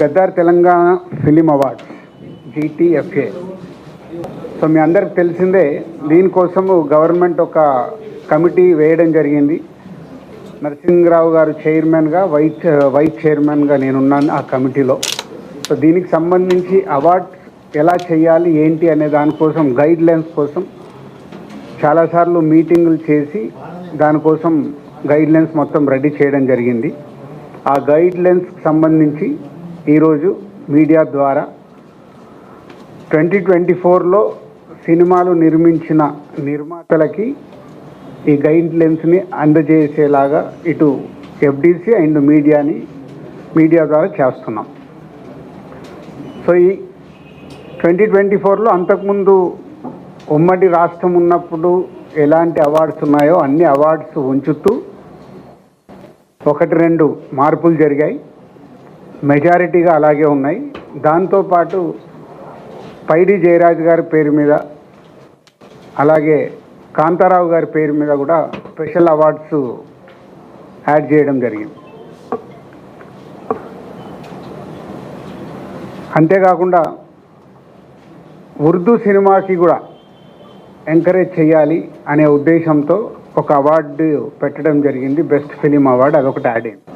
Gaddar Telangana film awards GTFA. So మీ అందరికి తెలిసిందే దీనికోసము government ఒక కమిటీ వేయడం జరిగింది. నరసింహరావు గారు చైర్మన్గా వైస్ వైస్ చైర్మన్గా నేనున్నాను ఆ కమిటీలో. సో దీనికి సంబంధించి అవార్డ్స్ ఎలా చేయాలి ఏంటి అనే దానికోసం గైడ్ లైన్స్ కోసం చాలాసార్లు మీటింగులు చేసి దానికోసం గైడ్ లైన్స్ మొత్తం రెడీ చేయడం జరిగింది. ఆ గైడ్ లైన్స్కి సంబంధించి ఈరోజు మీడియా ద్వారా ట్వంటీ ట్వంటీ ఫోర్లో సినిమాలు నిర్మించిన నిర్మాతలకి ఈ గైడ్ లెన్స్ని అందజేసేలాగా ఇటు ఎఫ్డిసి అండ్ మీడియాని మీడియా ద్వారా చేస్తున్నాం. సో ఈ ట్వంటీ ట్వంటీ ఫోర్లో అంతకుముందు ఉమ్మడి రాష్ట్రం ఉన్నప్పుడు ఎలాంటి అవార్డ్స్ ఉన్నాయో అన్ని అవార్డ్స్ ఉంచుతూ ఒకటి రెండు మార్పులు జరిగాయి. మెజారిటీగా అలాగే ఉన్నాయి. దాంతోపాటు పైడి జయరాజ్ గారి పేరు మీద అలాగే కాంతారావు గారి పేరు మీద కూడా స్పెషల్ అవార్డ్స్ యాడ్ చేయడం జరిగింది. అంతేకాకుండా ఉర్దూ సినిమాకి కూడా ఎంకరేజ్ చేయాలి అనే ఉద్దేశంతో ఒక అవార్డు పెట్టడం జరిగింది. బెస్ట్ ఫిలిం అవార్డు అదొకటి యాడ్ అయింది.